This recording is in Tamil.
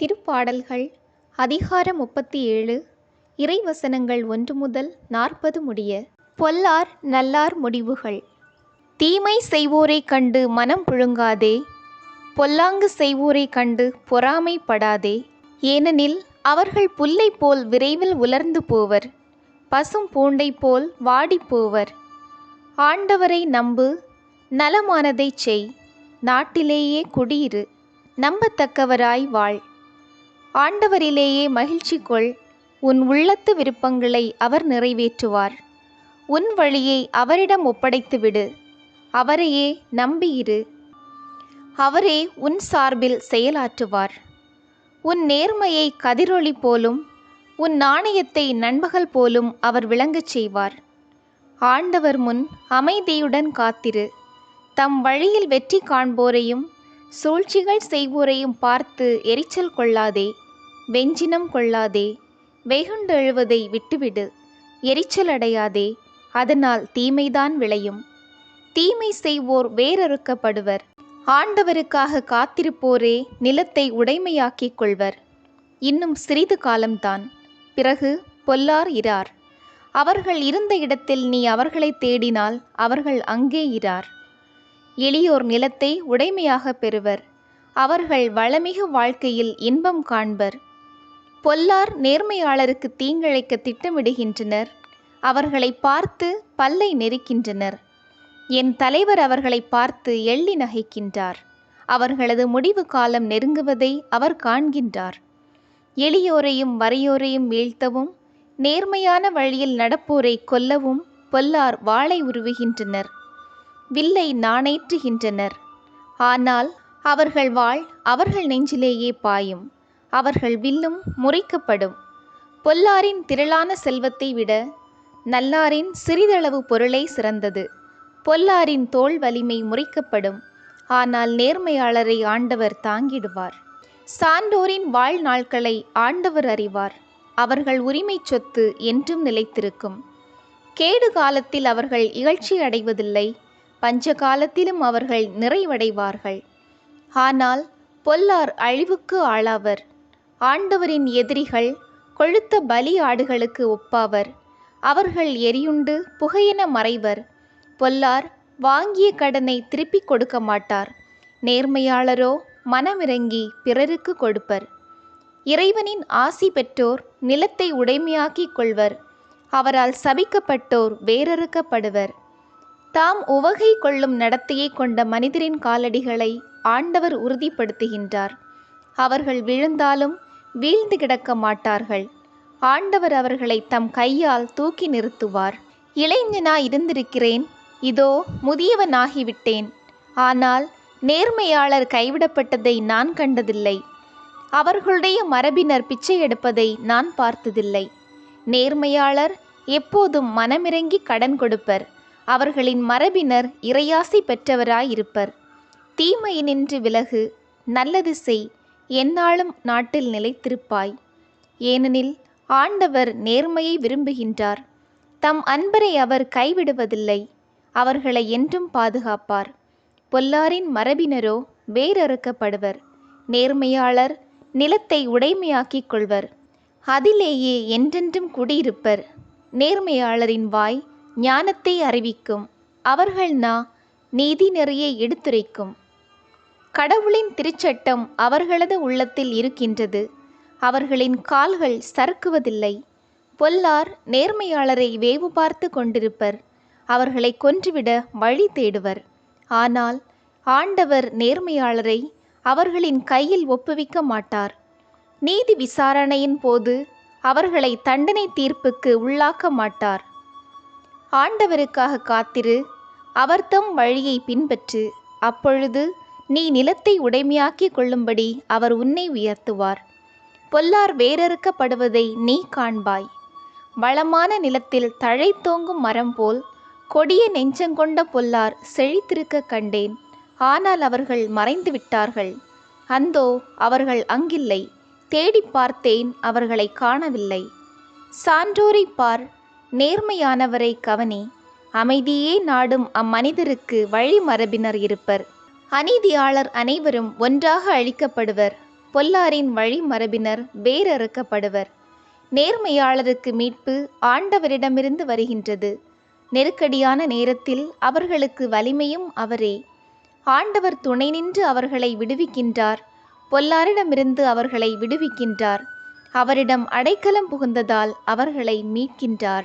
திருப்பாடல்கள் அதிகாரம் முப்பத்தி ஏழு இறைவசனங்கள் ஒன்று முதல் நாற்பது முடிய பொல்லார் நல்லார் முடிவுகள். தீமை செய்வோரைக் கண்டு மனம் புழுங்காதே பொல்லாங்கு செய்வோரைக் கண்டு பொறாமைப்படாதே ஏனெனில் அவர்கள் புல்லை போல் விரைவில் உலர்ந்து போவர் பசும் பூண்டை போல் வாடிப்போவர் ஆண்டவரை நம்பு நலமானதைச் செய் நாட்டிலேயே குடியிரு நம்பத்தக்கவராய் வாழ். ஆண்டவரிலேயே மகிழ்ச்சி கொள். உன் உள்ளத்து விருப்பங்களை அவர் நிறைவேற்றுவார். உன் வழியை அவரிடம் ஒப்படைத்துவிடு அவரையே நம்பியிரு அவரே உன் சார்பில் செயலாற்றுவார். உன் நேர்மையை கதிரொளி போலும் உன் நாணயத்தை நண்பகல் போலும் அவர் விளங்கச் செய்வார். ஆண்டவர் முன் அமைதியுடன் காத்திரு. தம் வழியில் வெற்றி காண்போரையும் சூழ்ச்சிகள் செய்வோரையும் பார்த்து எரிச்சல் கொள்ளாதே. வெஞ்சினம் கொள்ளாதே. வெகுண்டெழுவதை விட்டுவிடு. எரிச்சலடையாதே அதனால் தீமைதான் விளையும். தீமை செய்வோர் வேரறுக்கப்படுவர் ஆண்டவருக்காக காத்திருப்போரே நிலத்தை உடைமையாக்கிக் கொள்வர். இன்னும் சிறிது காலம்தான். பிறகு பொல்லார் இரார் அவர்கள் இருந்த இடத்தில் நீ அவர்களை தேடினால் அவர்கள் அங்கே இரார் எளியோர் நிலத்தை உடைமையாக பெறுவர். அவர்கள் வளமிகு வாழ்க்கையில் இன்பம் காண்பர். பொல்லார் நேர்மையாளருக்கு தீங்கிழைக்க திட்டமிடுகின்றனர். அவர்களை பார்த்து பல்லை நெரிக்கின்றனர். என் தலைவர் அவர்களை பார்த்து எள்ளி நகைக்கின்றார். அவர்களது முடிவு காலம் நெருங்குவதை அவர் காண்கின்றார். எளியோரையும் வறியோரையும் வீழ்த்தவும் நேர்மையான வழியில் நடப்போரை கொல்லவும் பொல்லார் வாளை உருவுகின்றனர். வில்லை நாணேற்றுகின்றனர். ஆனால் அவர்கள் வாழ் அவர்கள் நெஞ்சிலேயே பாயும். அவர்கள் வில்லும் முறிக்கப்படும். பொல்லாரின் திரளான செல்வத்தை விட நல்லாரின் சிறிதளவு பொருளை சிறந்தது. பொல்லாரின் தோல் வலிமை முறிக்கப்படும். ஆனால் நேர்மையாளரை ஆண்டவர் தாங்கிடுவார். சான்றோரின் வாழ்நாட்களை ஆண்டவர் அறிவார். அவர்கள் உரிமை சொத்து என்றும் நிலைத்திருக்கும். கேடு காலத்தில் அவர்கள் இகழ்ச்சி அடைவதில்லை. பஞ்ச காலத்திலும் அவர்கள் நிறைவடைவார்கள். ஆனால் பொல்லார் அழிவுக்கு ஆளாவர். ஆண்டவரின் எதிரிகள் கொழுத்த பலி ஆடுகளுக்கு ஒப்பாவர். அவர்கள் எரியுண்டு புகையென மறைவர். பொல்லார் வாங்கிய கடனை திருப்பிக் கொடுக்க மாட்டார். நேர்மையாளரோ மனமிறங்கி பிறருக்கு கொடுப்பர். இறைவனின் ஆசி பெற்றோர் நிலத்தை உடைமையாக்கிக் கொள்வர். அவரால் சபிக்கப்பட்டோர் வேரறுக்கப்படுவர் தாம் உவகை கொள்ளும் நடத்தையை கொண்ட மனிதரின் காலடிகளை ஆண்டவர் உறுதிப்படுத்துகின்றார். அவர்கள் விழுந்தாலும் வீழ்ந்து கிடக்க மாட்டார்கள். ஆண்டவர் அவர்களை தம் கையால் தூக்கி நிறுத்துவார். இளைஞனா இருந்திருக்கிறேன். இதோ முதியவனாகிவிட்டேன். ஆனால் நேர்மையாளர் கைவிடப்பட்டதை நான் கண்டதில்லை. அவர்களுடைய மரபினர் பிச்சை எடுப்பதை நான் பார்த்ததில்லை. நேர்மையாளர் எப்போதும் மனமிறங்கி கடன் கொடுப்பர். அவர்களின் மரபினர் இறையாசி பெற்றவராயிருப்பர். தீமையினின்று விலகு நல்லது செய். எந்நாளும் நாட்டில் நிலைத்திருப்பாய். ஏனெனில் ஆண்டவர் நேர்மையை விரும்புகின்றார். தம் அன்பரை அவர் கைவிடுவதில்லை. அவர்களை என்றும் பாதுகாப்பார். பொல்லாரின் மரபினரோ வேரறுக்கப்படுவர். நேர்மையாளர் நிலத்தை உடைமையாக்கிக் கொள்வர். அதிலேயே என்றென்றும் குடியிருப்பர். நேர்மையாளரின் வாய் ஞானத்தை அறிவிக்கும். அவர்கள் நா நீதி நிறைய எடுத்துரைக்கும். கடவுளின் திருச்சட்டம் அவர்களது உள்ளத்தில் இருக்கின்றது. அவர்களின் கால்கள் சறுக்குவதில்லை. பொல்லார் நேர்மையாளரை வேவு பார்த்து கொண்டிருப்பர். அவர்களை கொன்றுவிட வழி தேடுவர். ஆனால் ஆண்டவர் நேர்மையாளரை அவர்களின் கையில் ஒப்புவிக்க மாட்டார். நீதி விசாரணையின் போது அவர்களை தண்டனை தீர்ப்புக்கு உள்ளாக்க மாட்டார். ஆண்டவருக்காக காத்திரு அவர்தம் வழியை பின்பற்று. அப்பொழுது நீ நிலத்தை உடைமையாக்கிக் கொள்ளும்படி அவர் உன்னை உயர்த்துவார். பொல்லார் வேரறுக்கப்படுவதை நீ காண்பாய். வளமான நிலத்தில் தழைத்தோங்கும் மரம் போல் கொடிய நெஞ்சங்கொண்ட பொல்லார் செழித்திருக்க கண்டேன். ஆனால் அவர்கள் மறைந்து விட்டார்கள் அந்தோ அவர்கள் அங்கில்லை. தேடி பார்த்தேன் அவர்களை காணவில்லை. சான்றோரை பார் நேர்மையானவரை கவனி. அமைதியே நாடும் அம்மனிதருக்கு வழி மரபினர் இருப்பர். அநீதியாளர் அனைவரும் ஒன்றாக அழிக்கப்படுவர். பொல்லாரின் வழிமரபினர் வேரறுக்கப்படுவர். நேர்மையாளருக்கு மீட்பு ஆண்டவரிடமிருந்து வருகின்றது. நெருக்கடியான நேரத்தில் அவர்களுக்கு வலிமையும் அவரே. ஆண்டவர் துணை நின்று அவர்களை விடுவிக்கின்றார். பொல்லாரிடமிருந்து அவர்களை விடுவிக்கின்றார். அவரிடம் அடைக்கலம் புகுந்ததால் அவர்களை மீட்கின்றார்.